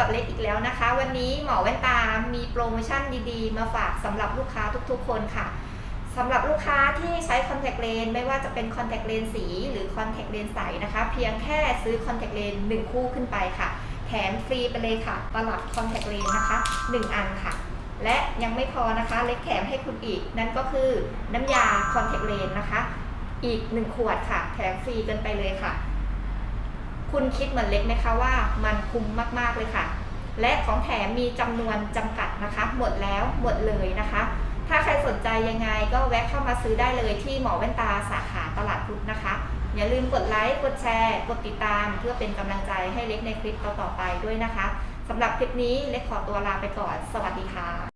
กับเล็กอีกแล้วนะคะ วันนี้หมอแว่นตา มีโปรโมชั่นดีๆ มาฝากสำหรับลูกค้าทุกๆ คนค่ะสำหรับลูกค้าที่ใช้คอนแทคเลนส์ไม่ว่าจะเป็นคอนแทคเลนส์สีหรือคอนแทคเลนส์ใสนะคะ เพียงแค่ซื้อคอนแทคเลนส์หนึ่งคู่ขึ้นไปค่ะ แถมฟรีไปเลยค่ะ ตลับคอนแทคเลนส์นะคะ 1 อันค่ะ และยังไม่พอนะคะ เล็กแถมให้คุณอีก นั่นก็คือน้ำยาคอนแทคเลนส์นะคะ อีก 1 ขวดค่ะ แถมฟรีกันไปเลยค่ะ คุณคิดเหมือนเล็กไหมคะว่ามันคุ้มมากๆเลยค่ะ และของแถมมีจำนวนจำกัดนะคะ หมดแล้วหมดเลยนะคะ ถ้าใครสนใจยังไงก็แวะเข้ามาซื้อได้เลยที่หมอแว่นตาสาขาตลาดพุทธนะคะ อย่าลืมกดไลค์กดแชร์ กดติดตาม เพื่อเป็นกำลังใจให้เล็กในคลิปต่อๆไปด้วยนะคะสำหรับคลิปนี้เล็กขอตัวลาไปก่อน สวัสดีค่ะ